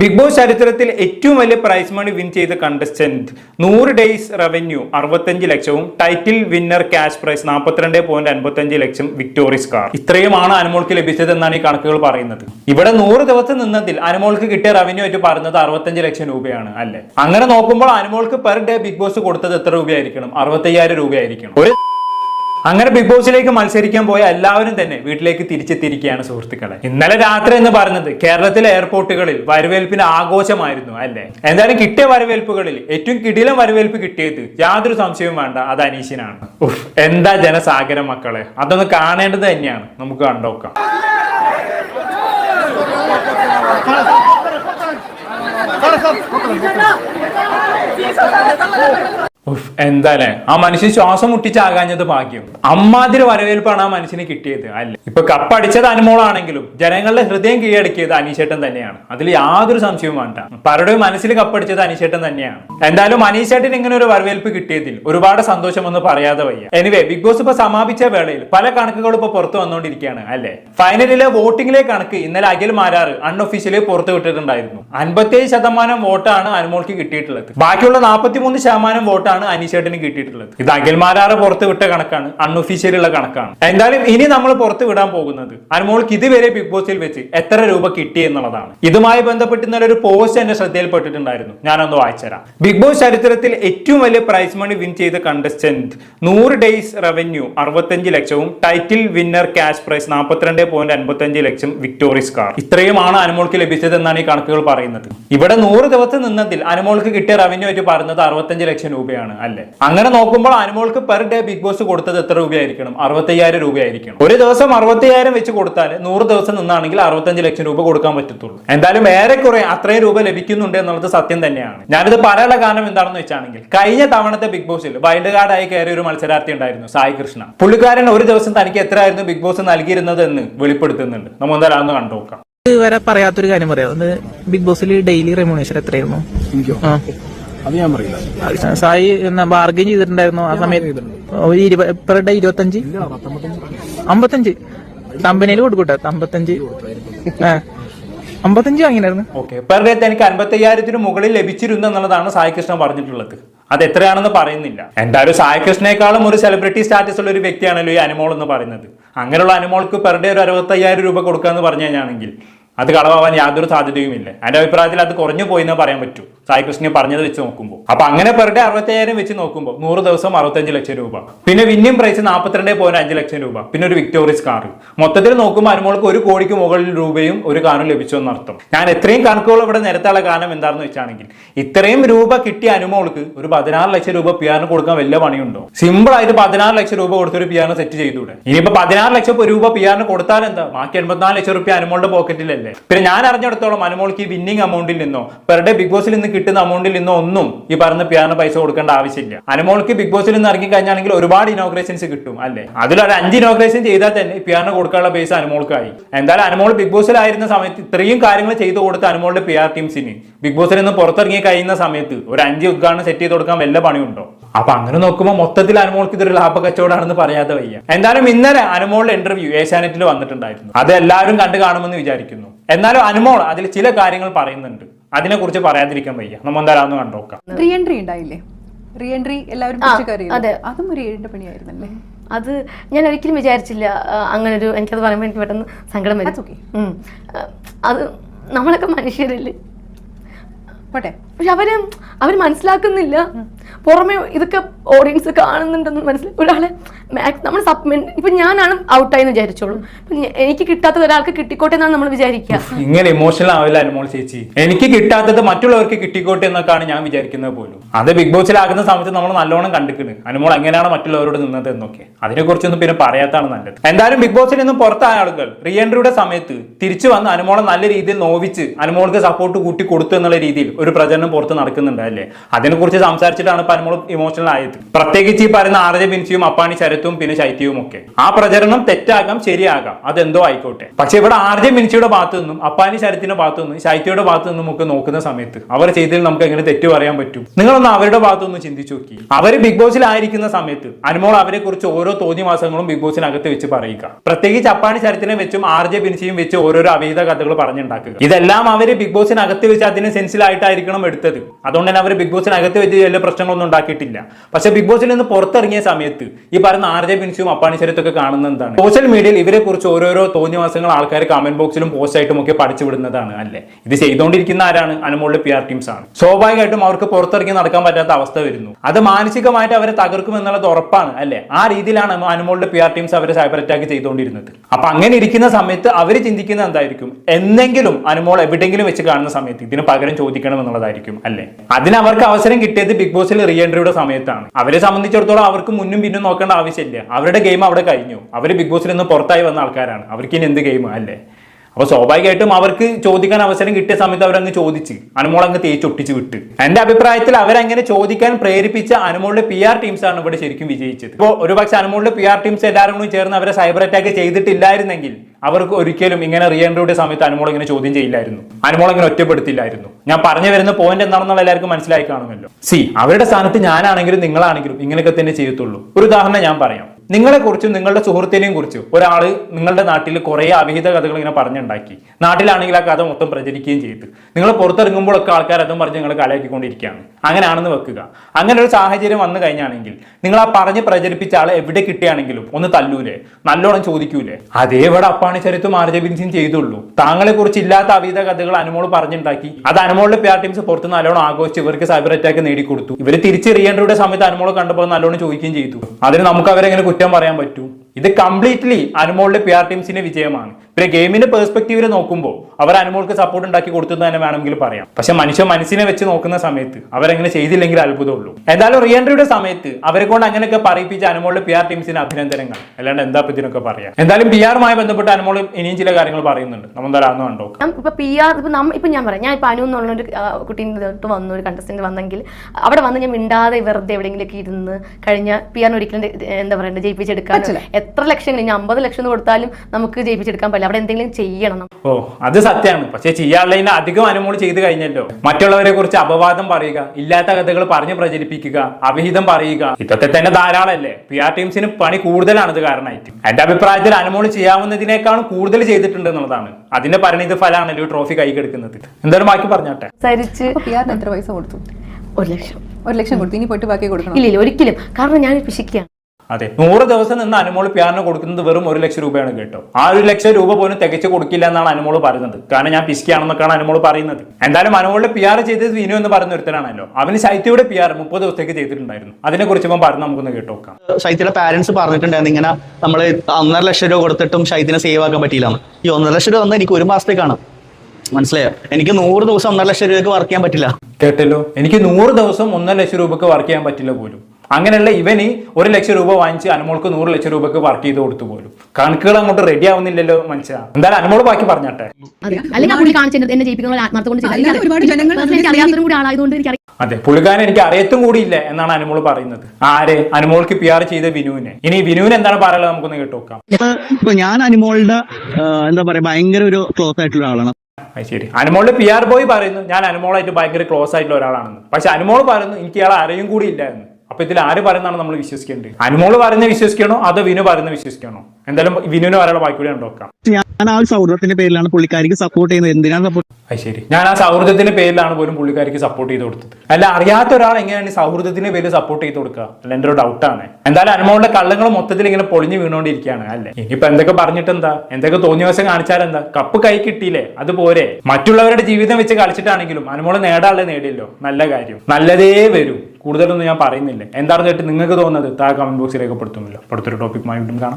Big boss ചരിത്രത്തിൽ ഏറ്റവും വലിയ പ്രൈസ് മണി വിൻ ചെയ്ത കണ്ടസ്റ്റന്റ് നൂറ് ഡേയ്സ് റവന്യൂ അറുപത്തഞ്ച് ലക്ഷവും ടൈറ്റിൽ വിന്നർ ക്യാഷ് പ്രൈസ് നാൽപ്പത്തിരണ്ട് പോയിന്റ് അൻപത്തഞ്ച് ലക്ഷം വിക്ടോറിയസ് കാർ ഇത്രയുമാണ് അനുമോൾക്ക് ലഭിച്ചതെന്നാണ് ഈ കണക്കുകൾ പറയുന്നത്. ഇവിടെ നൂറ് ദിവസം നിന്നതിൽ അനുമോൾക്ക് കിട്ടിയ റവന്യൂ ആയിട്ട് പറയുന്നത് അറുപത്തഞ്ച് ലക്ഷം രൂപയാണ് അല്ലെ? അങ്ങനെ നോക്കുമ്പോൾ അനുമോൾക്ക് പെർ ഡേ ബിഗ് ബോസ് കൊടുത്തത് എത്ര രൂപയായിരിക്കണം? അറുപത്തയ്യായിരം രൂപയായിരിക്കണം. ഒരു അങ്ങനെ ബിഗ് ബോസിലേക്ക് മത്സരിക്കാൻ പോയ എല്ലാവരും തന്നെ വീട്ടിലേക്ക് തിരിച്ചെത്തിയിരിക്കുകയാണ് സുഹൃത്തുക്കളെ ഇന്നലെ രാത്രി എന്ന് പറഞ്ഞത് കേരളത്തിലെ എയർപോർട്ടുകളിൽ വരവേൽപ്പിന് ആഘോഷമായിരുന്നു അല്ലേ എന്തായാലും കിട്ടിയ വരവേൽപ്പുകളിൽ ഏറ്റവും കിടിലം വരവേൽപ്പ് കിട്ടിയത് യാതൊരു സംശയവും വേണ്ട അത് അനീഷിനാണ് എന്താ ജനസാഗരം മക്കളെ അതൊന്ന് കാണേണ്ടത് തന്നെയാണ് നമുക്ക് കണ്ടോക്കാം ഉഫ്, എന്താല്ലേ ആ മനുഷ്യൻ ശ്വാസം മുട്ടിച്ചാകാഞ്ഞത് ഭാഗ്യം. അമ്മാതിരി വരവേൽപ്പാണ് ആ മനുഷ്യന് കിട്ടിയത് അല്ലേ? ഇപ്പൊ കപ്പടിച്ചത് അനുമോളാണെങ്കിലും ജനങ്ങളുടെ ഹൃദയം കീഴടക്കിയത് അനീഷേട്ടൻ തന്നെയാണ്. അതിൽ യാതൊരു സംശയവും വേണ്ട. പലരുടെയും മനസ്സിൽ കപ്പടിച്ചത് അനീഷേട്ടൻ തന്നെയാണ്. എന്തായാലും അനീഷേട്ടൻ ഇങ്ങനെ ഒരു വരവേൽപ്പ് കിട്ടിയതിൽ ഒരുപാട് സന്തോഷമൊന്നും പറയാതെ വയ്യ. എനിവേ ബിഗ് ബോസ് ഇപ്പൊ സമാപിച്ച വേളയിൽ പല കണക്കുകളും ഇപ്പൊ പുറത്തു വന്നുകൊണ്ടിരിക്കുകയാണ് അല്ലേ? ഫൈനലിലെ വോട്ടിംഗിലെ കണക്ക് ഇന്നലെ അഖിൽ മാരാറ് അൺഒഫീഷ്യലി പുറത്തു വിട്ടിട്ടുണ്ടായിരുന്നു. അൻപത്തേഴ് ശതമാനം വോട്ടാണ് അനുമോൾക്ക് കിട്ടിയിട്ടുള്ളത്. ബാക്കിയുള്ള നാൽപ്പത്തിമൂന്ന് ശതമാനം വോട്ടാണ് അനീഷേട്ടന് കിട്ടിയിട്ടുള്ളത്. ഇത് അഖിൽമാരാറ് പുറത്ത് വിട്ട കണക്കാണ് അൺഒഫീഷ്യൽ ഉള്ള കണക്കാണ്. എന്തായാലും ഇനി നമ്മൾ പുറത്ത് വിടാൻ പോകുന്നത് അനുമോൾക്ക് ഇതുവരെ ബിഗ് ബോസിൽ വെച്ച് എത്ര രൂപ കിട്ടി എന്നുള്ളതാണ്. ഇതുമായി ബന്ധപ്പെട്ട് ഇന്നലെ ഒരു പോസ്റ്റ് എന്റെ ശ്രദ്ധയിൽപ്പെട്ടിട്ടുണ്ടായിരുന്നു. ഞാനൊന്ന് വായിച്ചുതരാം ബിഗ് ബോസ് ചരിത്രത്തിൽ ഏറ്റവും വലിയ പ്രൈസ് മണി വിൻ ചെയ്ത കണ്ടസ്റ്റന്റ് നൂറ് ഡേയ്സ് റവന്യൂ അറുപത്തഞ്ച് ലക്ഷവും ടൈറ്റിൽ വിന്നർ ക്യാഷ് പ്രൈസ് നാൽപ്പത്തിരണ്ട് പോയിന്റ് അൻപത്തഞ്ച് ലക്ഷം വിക്ടോറിയസ് കാർ ഇത്രയുമാണ് അനുമോൾക്ക് ലഭിച്ചതെന്നാണ് ഈ കണക്കുകൾ പറയുന്നത്. ഇവിടെ നൂറ് ദിവസം നിന്നതിൽ അനുമോൾക്ക് കിട്ടിയ റവന്യൂ ആയിട്ട് പറയുന്നത് അറുപത്തഞ്ച് ലക്ഷം രൂപയാണ്. അല്ലെ? അങ്ങനെ നോക്കുമ്പോൾ അനുമോൾക്ക് പെർ ഡേ ബിഗ് ബോസ് കൊടുത്തത് എത്ര രൂപയായിരിക്കണം? അറുപത്തയ്യായിരം രൂപയായിരിക്കണം. ഒരു ദിവസം അറുപത്തയ്യായിരം വെച്ച് കൊടുത്താൽ നൂറ് ദിവസം നിന്നാണെങ്കിൽ അറുപത്തഞ്ച് ലക്ഷം രൂപ കൊടുക്കാൻ പറ്റത്തുള്ളൂ. എന്തായാലും ഏറെക്കുറെ അത്രയും രൂപ ലഭിക്കുന്നുണ്ട് എന്നുള്ളത് സത്യം തന്നെയാണ്. ഞാനിത് പറയാനുള്ള കാരണം എന്താണെന്ന് വെച്ചാണെങ്കിൽ കഴിഞ്ഞ തവണത്തെ ബിഗ് ബോസിൽ വൈൽഡ് കാർഡായി കയറിയ ഒരു മത്സരാർത്ഥി ഉണ്ടായിരുന്നു സായി കൃഷ്ണ. പുള്ളിക്കാരൻ ഒരു ദിവസം തനിക്ക് എത്രയായിരുന്നു ബിഗ് ബോസ് നൽകിയിരുന്നത് എന്ന് വെളിപ്പെടുത്തുന്നുണ്ട്. നമ്മൾ എന്തായാലും അന്ന് കണ്ടുനോക്കാം ഇതുവരെ പറയാത്തൊരു കാര്യം പറയാം. ബിഗ് ബോസിൽ ഡെയിലി റെമ്യൂണേഷൻ എത്രയായിരുന്നു. അത് ഞാൻ പറയില്ല. സായി ബാർഗൈൻ ചെയ്തിട്ടുണ്ടായിരുന്നു? ആ സമയത്ത് പെർ ഡേ ഇരുപത്തഞ്ച്? അമ്പത്തഞ്ച്. കമ്പനിയിൽ കൊടുക്കൂട്ടെ. അമ്പത്തഞ്ച്. അമ്പത്തഞ്ച് വാങ്ങിനായിരുന്നു ഓക്കെ പെർ ഡേ തനിക്ക് അൻപത്തയ്യായിരത്തിന് മുകളിൽ ലഭിച്ചിരുന്നു എന്നുള്ളതാണ് സായി കൃഷ്ണ പറഞ്ഞിട്ടുള്ളത്. അത് എത്രയാണെന്ന് പറയുന്നില്ല. എന്തായാലും സായി കൃഷ്ണയെക്കാളും ഒരു സെലിബ്രിറ്റി സ്റ്റാറ്റസ് ഉള്ള ഒരു വ്യക്തിയാണല്ലോ ഈ അനുമോൾ എന്ന് പറയുന്നത്. അങ്ങനെയുള്ള അനുമോൾക്ക് പെർ ഡേ ഒരു അറുപത്തയ്യായിരം രൂപ കൊടുക്കാന്ന് എന്ന് പറഞ്ഞു കഴിഞ്ഞാണെങ്കിൽ അത് കളവാൻ യാതൊരു സാധ്യതയുമില്ല. എന്റെ അഭിപ്രായത്തിൽ അത് കുറഞ്ഞു പോയി എന്ന് പറയാൻ പറ്റൂ. സായി കൃഷ്ണൻ പറഞ്ഞത് വെച്ച് നോക്കുമ്പോൾ. അപ്പൊ അങ്ങനെ ഡേ അറുപത്തയ്യായിരം വെച്ച് നോക്കുമ്പോൾ നൂറ് ദിവസം അറുപത്തഞ്ച് ലക്ഷം രൂപ. പിന്നെ വിന്നിംഗ് പ്രൈസ് നാൽപ്പത്തിരണ്ട് പോയിന്റ് അഞ്ച് ലക്ഷം രൂപ. പിന്നെ ഒരു വിക്ടോറിയസ് കാർ മൊത്തത്തിൽ നോക്കുമ്പോൾ അനുമോൾക്ക് ഒരു കോടിക്ക് മുകളിൽ രൂപയും ഒരു കാറും ലഭിച്ചു എന്നർത്ഥം ഞാൻ എത്രയും കണക്കുകൾ ഇവിടെ നിരത്താനുള്ള കാരണം എന്താണെന്ന് വെച്ചാണെങ്കിൽ ഇത്രയും രൂപ കിട്ടിയ അനുമോൾക്ക് ഒരു പതിനാറ് ലക്ഷം രൂപ പിയാറിന് കൊടുക്കാൻ വലിയ പണിയുണ്ടോ? സിമ്പിൾ ആയിട്ട് പതിനാറ് ലക്ഷം രൂപ കൊടുത്തൊരു പിയാറിന് സെറ്റ് ചെയ്തൂടെ? ഇനിയിപ്പോ പതിനാറ് ലക്ഷം രൂപ പിയാറിന് കൊടുത്താൽ എന്താ? ബാക്കി എൺപത്തിനാല് ലക്ഷം രൂപ അനുമോളുടെ പോക്കറ്റിലല്ലേ പിന്നെ ഞാൻ അറിഞ്ഞിടത്തോളം അനുമോൾക്ക് ഈ വിന്നിംഗ് അമൗണ്ടിൽ നിന്നോ പെർ ഡേ ബിഗ് ബോസിൽ നിന്ന് കിട്ടുന്ന അമൗണ്ടിൽ നിന്നോ ഒന്നും ഈ പറഞ്ഞ പിയാറിന് പൈസ കൊടുക്കേണ്ട ആവശ്യമില്ല. അനുമോൾക്ക് ബിഗ് ബോസിൽ നിന്ന് ഇറങ്ങി കഴിഞ്ഞാണെങ്കിൽ ഒരുപാട് ഇനോഗ്രേഷൻസ് കിട്ടും അല്ലേ? അതിലൊരു അഞ്ച് ഇനോഗ്രേഷൻ ചെയ്താൽ തന്നെ പിയാറിന് കൊടുക്കാനുള്ള പൈസ അനുമോൾക്കായി. എന്തായാലും അനുമോൾ ബിഗ് ബോസിലായിരുന്ന സമയത്ത് ഇത്രയും കാര്യങ്ങൾ ചെയ്തു കൊടുത്ത അനുമോളുടെ പി ആർ ടീംസിന് ബിഗ് ബോസിൽ നിന്ന് പുറത്തിറങ്ങി കഴിയുന്ന സമയത്ത് ഒരു അഞ്ച് ഉദ്ഘാടനം സെറ്റ് ചെയ്ത് കൊടുക്കാൻ വല്ല പണിയുണ്ടോ? അപ്പൊ അങ്ങനെ നോക്കുമ്പോൾ മൊത്തത്തിൽ അനുമോൾക്ക് ഇതൊരു ലാഭ കച്ചവടമാണെന്ന് പറയാതെ വയ്യ. എന്തായാലും ഇന്നലെ അനുമോളുടെ ഇന്റർവ്യൂ ഏഷ്യാനെറ്റിൽ വന്നിട്ടുണ്ടായിരുന്നു. അത് എല്ലാവരും കണ്ടു കാണുമെന്ന് വിചാരിക്കുന്നു. എന്നാലും അനുമോൾ അതിൽ ചില കാര്യങ്ങൾ പറയുന്നുണ്ട്. അതിനെക്കുറിച്ച് പറയാതിരിക്കാൻ വയ്യ. നമ്മൾ എന്തായാലും കണ്ടു കണ്ടോക്കാം. റീ എൻട്രി ഉണ്ടായില്ലേ? റീ എൻട്രി എല്ലാവരും അതെ. അതും ഒരു ഏഴിന്റെ പണിയായിരുന്നല്ലേ? അത് ഞാൻ ഒരിക്കലും വിചാരിച്ചില്ല. അങ്ങനെ ഒരു എനിക്കത് പറയുമ്പോൾ എനിക്ക് പെട്ടെന്ന് സങ്കടം വരും. അത് നമ്മളൊക്കെ മനുഷ്യരല്ലേ? പോട്ടെ. പക്ഷെ അവർ അവർ മനസ്സിലാക്കുന്നില്ല. പുറമെ ഇതൊക്കെ ഓഡിയൻസ് കാണുന്നുണ്ടെന്ന് മനസ്സിലായി ഒരാളെ നമ്മൾ സബ്മിറ്റ് ഇപ്പൊ ഞാനാണ് ഔട്ടായി എന്ന് വിചാരിച്ചോളൂ. എനിക്ക് കിട്ടാത്തത് ഒരാൾക്ക് കിട്ടിക്കോട്ടെ എന്നാണ് നമ്മൾ വിചാരിക്കുക ഇങ്ങനെ ഇമോഷണൽ ആവില്ല അനുമോൾ ചേച്ചി. എനിക്ക് കിട്ടാത്തത് മറ്റുള്ളവർക്ക് കിട്ടിക്കോട്ടെ എന്നൊക്കെയാണ് ഞാൻ വിചാരിക്കുന്നത് പോലും. അത് ബിഗ് ബോസിലാകുന്ന സമയത്ത് നമ്മൾ നല്ലോണം കണ്ടിട്ടുണ്ട്. അനുമോൾ എങ്ങനെയാണ് മറ്റുള്ളവരോട് നിന്നത് എന്നൊക്കെ. അതിനെക്കുറിച്ചൊന്നും പിന്നെ പറയാത്താണ് നല്ലത്. എന്തായാലും ബിഗ് ബോസിൽ നിന്നും പുറത്തായ ആളുകൾ റീ എൻട്രിയുടെ സമയത്ത് തിരിച്ചു വന്ന് അനുമോളെ നല്ല രീതിയിൽ നോവിച്ച് അനുമോൾക്ക് സപ്പോർട്ട് കൂട്ടി കൊടുത്തു എന്നുള്ള രീതിയിൽ ഒരു പ്രചരണം പുറത്ത് നടക്കുന്നുണ്ട് അല്ലേ? അതിനെക്കുറിച്ച് സംസാരിച്ചിട്ടാണ് ഇപ്പൊ അനുമോൾ ഇമോഷണൽ ആയത്. പ്രത്യേകിച്ച് ഈ പറയുന്ന ആർജെ ബിൻസിയും അപ്പാണി ശരത്തും ശരത്തും പിന്നെ ശൈത്യവും ഒക്കെ ആ പ്രചരണം തെറ്റാകാം ശരിയാകാം. അതെന്തോ ആയിക്കോട്ടെ. പക്ഷെ ഇവിടെ ആർ ജെ മിനിച്ചിയുടെ ഭാഗത്തു നിന്നും അപ്പാനി ശരത്തിന്റെ ഭാഗത്തു നിന്നും ശൈത്യയുടെ ഭാഗത്തു നിന്നും ഒക്കെ നോക്കുന്ന സമയത്ത് അവർ ചെയ്തതിൽ നമുക്ക് എങ്ങനെ തെറ്റ് പറയാൻ പറ്റും? നിങ്ങളൊന്ന് അവരുടെ ഭാഗത്തൊന്ന് ചിന്തിച്ചു നോക്കി. അവർ ബിഗ് ബോസിൽ ആയിരിക്കുന്ന സമയത്ത് അനുമോൾ അവരെ കുറിച്ച് ഓരോ തോന്നി മാസങ്ങളും ബിഗ് ബോസിനകത്ത് വെച്ച് പറയുക. പ്രത്യേകിച്ച് അപ്പാനി ശരത്തിനെ വെച്ചും ആർ ജെ ബിൻസിയും വെച്ച് ഓരോരോ അവീത കഥകൾ പറഞ്ഞുണ്ടാക്കുക. ഇതെല്ലാം അവർ ബിഗ് ബോസിനകത്ത് വെച്ച് അതിന് സെൻസിലായിട്ടായിരിക്കണം എടുത്തത്. അതുകൊണ്ട് തന്നെ അവർ ബിഗ് ബോസിനകത്ത് വെച്ച് വലിയ പ്രശ്നങ്ങളൊന്നും ഉണ്ടാക്കിയിട്ടില്ല. പക്ഷെ ബിഗ് ബോസിൽ നിന്ന് പുറത്തിറങ്ങിയ സമയത്ത് ഈ പറയുന്ന ആർ ജെ ബിൻസിയും അപ്പാനി ശരത്തൊക്കെ കാണുന്ന എന്താണ്? സോഷ്യൽ മീഡിയയിൽ ഇവരെ കുറിച്ച് ഓരോരോ തോന്നിവാസങ്ങൾ ആൾക്കാർ കമന്റ് ബോക്സിലും പോസ്റ്റ് ആയിട്ടും ഒക്കെ പഠിച്ചു വിടുന്നതാണ് അല്ലേ? ഇത് ചെയ്തുകൊണ്ടിരിക്കുന്ന ആരാണ്? അനുമോളുടെ പി ആർ ടീംസ് ആണ്. സ്വാഭാവികമായിട്ടും അവർക്ക് പുറത്തിറങ്ങി നടക്കാൻ പറ്റാത്ത അവസ്ഥ വരുന്നു. അത് മാനസികമായിട്ട് അവരെ തകർക്കും എന്നുള്ളത് ഉറപ്പാണ് അല്ലേ? ആ രീതിയിലാണ് അനുമോളുടെ പി ആർ ടീംസ് അവരെ സൈബർ അറ്റാക്ക് ചെയ്തുകൊണ്ടിരുന്നത്. അപ്പൊ അങ്ങനെ ഇരിക്കുന്ന സമയത്ത് അവർ ചിന്തിക്കുന്നത് എന്തായിരിക്കും? എന്തെങ്കിലും അനുമോൾ എവിടെയെങ്കിലും വെച്ച് കാണുന്ന സമയത്ത് ഇതിന് പകരം ചോദിക്കണം എന്നുള്ളതായിരിക്കും അല്ലേ? അതിന് അവർക്ക് അവസരം കിട്ടിയത് ബിഗ് ബോസിൽ റീ എൻട്രിയുടെ സമയത്താണ്. അവരെ സംബന്ധിച്ചിടത്തോളം അവർക്ക് മുന്നും പിന്നും നോക്കേണ്ട ആവശ്യമില്ല. അവരുടെ ഗെയിം അവിടെ കഴിഞ്ഞു. അവർ ബിഗ് ബോസിൽ നിന്ന് പുറത്തായി വന്ന ആൾക്കാരാണ്. അവർക്ക് ഇനി എന്ത് ഗെയിം അല്ലേ? അപ്പൊ സ്വാഭാവികമായിട്ടും അവർക്ക് ചോദിക്കാൻ അവസരം കിട്ടിയ സമയത്ത് അവരങ്ങ് ചോദിച്ച്. അനുമോൾ അങ്ങ് തേച്ചൊട്ടിച്ച് വിട്ട്. എന്റെ അഭിപ്രായത്തിൽ അവരങ്ങനെ ചോദിക്കാൻ പ്രേരിപ്പിച്ച അനുമോളുടെ പി ആർ ആണ് ഇവിടെ ശരിക്കും വിജയിച്ചത്. ഇപ്പോൾ ഒരുപക്ഷെ അനുമോളുടെ പി ആർ ടീംസ് എല്ലാവരും കൂടി ചേർന്ന് അവരെ സൈബർ അറ്റാക്ക് ചെയ്തിട്ടില്ലായിരുന്നെങ്കിൽ അവർക്ക് ഒരിക്കലും ഇങ്ങനെ റീ എൻട്രിയുടെ സമയത്ത് അനുമോൾ ഇങ്ങനെ ചോദ്യം ചെയ്യില്ലായിരുന്നു. അനുമോൾ ഇങ്ങനെ ഒറ്റപ്പെടുത്തില്ലായിരുന്നു. ഞാൻ പറഞ്ഞു വരുന്ന പോയിന്റ് എന്താണെന്നുള്ള എല്ലാവർക്കും മനസ്സിലായി കാണുമല്ലോ. സി അവരുടെ സ്ഥാനത്ത് ഞാനാണെങ്കിലും നിങ്ങളാണെങ്കിലും ഇങ്ങനെയൊക്കെ തന്നെ ചെയ്യത്തുള്ളൂ. ഒരു ഉദാഹരണം ഞാൻ പറയാം. നിങ്ങളെ കുറിച്ചും നിങ്ങളുടെ സുഹൃത്തിനെയും കുറിച്ചും ഒരാൾ നിങ്ങളുടെ നാട്ടിൽ കുറേ അവിഹിത കഥകൾ ഇങ്ങനെ പറഞ്ഞുണ്ടാക്കി. നാട്ടിലാണെങ്കിൽ ആ കഥ മൊത്തം പ്രചരിക്കുകയും ചെയ്തു. നിങ്ങൾ പുറത്തിറങ്ങുമ്പോഴൊക്കെ ആൾക്കാർ അതും പറഞ്ഞ് നിങ്ങൾ കലയാക്കിക്കൊണ്ടിരിക്കുകയാണ് അങ്ങനെയാണെന്ന് വെക്കുക. അങ്ങനെ ഒരു സാഹചര്യം വന്നു കഴിഞ്ഞാണെങ്കിൽ നിങ്ങൾ ആ പറഞ്ഞ് പ്രചരിപ്പിച്ച ആൾ എവിടെ കിട്ടിയാണെങ്കിലും ഒന്ന് തല്ലൂലേ? നല്ലോണം ചോദിക്കൂലേ? അതേവിടെ അപ്പാണി ചരിത്തും ആർജബിൻസിയും ചെയ്തുള്ളൂ. താങ്കളെ കുറിച്ച് ഇല്ലാത്ത കഥകൾ അനുമോൾ പറഞ്ഞുണ്ടാക്കി. അത് അനുമോളുടെ പി ആർ ടീംസ് പുറത്ത് നല്ലോണം ആഘോഷിച്ച് ഇവർക്ക് സൈബർ അറ്റാക്ക് നേടിക്കൊടുത്തു. ഇവർ തിരിച്ച് റിയൻഡറുടെ സമയത്ത് അനുമോൾ കണ്ടപ്പോൾ നല്ലോണം ചോദിക്കുകയും ചെയ്തു. അതിന് നമുക്ക് അവരെങ്ങനെ കുറ്റം പറയാൻ പറ്റൂ. ഇത് കംപ്ലീറ്റ്ലി അനുമോളുടെ പി ആർ ടീംസിന്റെ വിജയമാണ്. പിന്നെ ഗെയിമിന്റെ പെർസ്പെക്റ്റീവിൽ നോക്കുമ്പോൾ അവർ അനുമോൾക്ക് സപ്പോർട്ട് ഉണ്ടാക്കി കൊടുത്തു തന്നെ വേണമെങ്കിൽ പറയാം. പക്ഷെ മനുഷ്യ മനസ്സിനെ വെച്ച് നോക്കുന്ന സമയത്ത് അവരങ്ങനെ ചെയ്തില്ലെങ്കിൽ അത്ഭുതമുള്ളൂ. എന്തായാലും റിയൻട്രിയുടെ സമയത്ത് അവരെ കൊണ്ട് അങ്ങനെയൊക്കെ പറയിപ്പിച്ച അനുമോളുടെ പി ആർ ടീംസിന് അഭിനന്ദനങ്ങൾ. അല്ലാണ്ട് എന്താ ഇപ്പൊ ഇതിനൊക്കെ പറയാം? എന്തായാലും പി ആറുമായി ബന്ധപ്പെട്ട് അനുമോൾ ഇനിയും ചില കാര്യങ്ങൾ പറയുന്നുണ്ട്. നമ്മൾ എന്തായാലും കണ്ടോ ഞാൻ ഇപ്പൊ പി ആർ ഇപ്പൊ ഇപ്പൊ ഞാൻ പറയാം. ഞാൻ ഇപ്പൊ അനു എന്നുള്ളൊരു കുട്ടീന്റെ തൊട്ട് വന്നു ഒരു കണ്ടസ്റ്റന്റ് വന്നെങ്കിൽ അവിടെ വന്ന് ഞാൻ മിണ്ടാതെ വെറുതെ എവിടെയെങ്കിലൊക്കെ ഇരുന്ന് കഴിഞ്ഞ പി ആറിന് ഒരിക്കലും എന്താ പറയുക ജയിപ്പിച്ചെടുക്കാൻ എത്ര ലക്ഷം ഇനി? അമ്പത് ലക്ഷം കൊടുത്താലും നമുക്ക് ജയിപ്പിച്ചെടുക്കാൻ പറ്റില്ല. അവിടെ എന്തെങ്കിലും ചെയ്യണം ഓ അത് സത്യമാണ് പക്ഷെ ചെയ്യാനുള്ളതിന് അധികം അനുമോൾ ചെയ്തു കഴിഞ്ഞല്ലോ. മറ്റുള്ളവരെ കുറിച്ച് അപവാദം പറയുക ഇല്ലാത്ത കഥകൾ പറഞ്ഞു പ്രചരിപ്പിക്കുക അവിഹിതം പറയുക ഇതൊക്കെ തന്നെ ധാരാളല്ലേ പി ആർ ടീംസിന് പണി കൂടുതലാണ് ഇത് കാരണമായിട്ട്. എന്റെ അഭിപ്രായത്തിൽ അനുമോൾ ചെയ്യാവുന്നതിനേക്കാളും കൂടുതൽ ചെയ്തിട്ടുണ്ട് എന്നുള്ളതാണ്. അതിന്റെ പരിണിത ഫലമാണല്ലോ ട്രോഫി കൈ കെടുക്കുന്നത്. എന്തായാലും ബാക്കി പറഞ്ഞോട്ടെ? സംസാരിച്ച് അപ്പൊ പി ആറിന് എത്ര പൈസ കൊടുത്തു? ഒരു ലക്ഷം. ഒരു ലക്ഷം കൊടുത്തു. ഇനി പോയിട്ട് ബാക്കി കൊടുക്കണം? ഇല്ല ഇല്ല ഒരിക്കലും. കാരണം ഞാൻ പിശിക്കുകയാണ് അതെ. നൂറ് ദിവസം നിന്ന് അനുമോൾ പ്യാറിന് കൊടുക്കുന്നത് വെറും ഒരു ലക്ഷം രൂപയാണ് കേട്ടോ. ആ ഒരു ലക്ഷം രൂപ പോലും തികച്ചു കൊടുക്കില്ല എന്നാണ് അനുമോൾ പറയുന്നത്. കാരണം ഞാൻ പിസ്കിയാണെന്നൊക്കെയാണ് അനുമോൾ പറയുന്നത്. എന്തായാലും അനുമോളുടെ പി ആർ ചെയ്തത് വിനു എന്ന് പറയുന്ന ഒരുത്തരാണല്ലോ അവന് ശൈത്യയുടെ പി ആർ മുപ്പത് ദിവസത്തേക്ക് ചെയ്തിട്ടുണ്ടായിരുന്നു. അതിനെ കുറിച്ച് ഇപ്പം പറഞ്ഞ് നമുക്കൊന്ന് കേട്ടോക്കാം ശൈത്യയുടെ പാരന്റ്സ് പറഞ്ഞിട്ടുണ്ടായിരുന്നു ഇങ്ങനെ നമ്മൾ ഒന്നര ലക്ഷം രൂപ കൊടുത്തിട്ടും ശൈത്യനെ സേവ് ആക്കാൻ പറ്റിയില്ല ഈ ഒന്നര ലക്ഷം രൂപ എനിക്ക് ഒരു മാസത്തേക്കാണ്. മനസ്സിലായോ? എനിക്ക് നൂറ് ദിവസം ഒന്നര ലക്ഷം രൂപയ്ക്ക് വർക്ക് ചെയ്യാൻ പറ്റില്ല. കേട്ടല്ലോ? എനിക്ക് നൂറ് ദിവസം ഒന്നര ലക്ഷം രൂപക്ക് വർക്ക് ചെയ്യാൻ പറ്റില്ല പോലും. അങ്ങനെയുള്ള ഇവന് ഒരു ലക്ഷം രൂപ വാങ്ങിച്ച് അനുമോൾക്ക് നൂറ് ലക്ഷം രൂപക്ക് വർക്ക് ചെയ്ത് കൊടുത്തു പോലും. കണക്കുകൾ അങ്ങോട്ട് റെഡി ആവുന്നില്ലല്ലോ മനുഷ്യ. എന്തായാലും അനുമോൾ ബാക്കി പറഞ്ഞാട്ടെ. അതെ. പുള്ളിക്കാരൻ എനിക്ക് അറിയത്തും കൂടിയില്ല എന്നാണ് അനുമോൾ പറയുന്നത്. ആരെ? അനുമോൾക്ക് പി ആർ ചെയ്ത വിനുവിനെ. ഇനി വിനുവിന് എന്താണ് പറയാനുള്ളത് നമുക്കൊന്ന് കേട്ടോക്കാം ഞാൻ അനുമോളുടെ എന്താ പറയാ ഭയങ്കര ഒരു ക്ലോസ് ആയിട്ടുള്ള ആളാണ് അത് ശരി. അനുമോളുടെ പി ആർ ബോയ് പറയുന്നു ഞാൻ അനുമോളായിട്ട് ഭയങ്കര ക്ലോസ് ആയിട്ടുള്ള ഒരാളാണെന്ന്. പക്ഷെ അനുമോൾ പറയുന്നു എനിക്ക് ഇയാളെ അറിയും കൂടി ഇല്ല എന്ന് അപ്പൊ ഇതിൽ ആര് പറയുന്നതാണ് നമ്മൾ വിശ്വസിക്കേണ്ടത്? അനുമോൾ പറയുന്ന വിശ്വസിക്കണോ? അതോ വിനു പറയുന്ന വിശ്വസിക്കണോ? എന്തായാലും വിനുവിന് പറയാനുള്ള ബാക്കി കൂടി നോക്കാം. ഞാൻ ആ സൗഹൃദത്തിന്റെ പേരിലാണ് പുള്ളിക്കാരിക്ക് സപ്പോർട്ട് ചെയ്യുന്നത്. എന്തിനാണ് സപ്പോർട്ട് അത് ശരി. ഞാൻ ആ സൗഹൃദത്തിന്റെ പേരിലാണ് പോലും പുള്ളിക്കാരിക്ക് സപ്പോർട്ട് ചെയ്ത് കൊടുത്തത്. അല്ല അറിയാത്ത ഒരാൾ എങ്ങനെയാണ് ഈ സൗഹൃദത്തിന്റെ പേരിൽ സപ്പോർട്ട് ചെയ്ത് കൊടുക്കുക? അല്ല എന്റെ ഒരു ഡൗട്ടാണ് എന്തായാലും അനുമോളുടെ കള്ളങ്ങൾ മൊത്തത്തിൽ ഇങ്ങനെ പൊളിഞ്ഞു വീണുകൊണ്ടിരിക്കുകയാണ് അല്ലേ? ഇനിയിപ്പോ എന്തൊക്കെ പറഞ്ഞിട്ട് എന്താ എന്തൊക്കെ തോന്നിയ വശം കാണിച്ചാൽ എന്താ കപ്പ് കൈ കിട്ടിയില്ലേ? അതുപോരെ മറ്റുള്ളവരുടെ ജീവിതം വെച്ച് കളിച്ചിട്ടാണെങ്കിലും അനുമോൾ നേടാളെ നേടിയല്ലോ. നല്ല കാര്യം. നല്ലതേ വരൂ. കൂടുതലൊന്നും ഞാൻ പറയുന്നില്ല. എന്താണെന്ന് നിങ്ങൾക്ക് തോന്നുന്നത് താഴെ കമന്റ് ബോക്സിൽ രേഖപ്പെടുത്തുമല്ലോ. അടുത്തൊരു ടോപ്പിക്കുമായി വീണ്ടും കാണാം.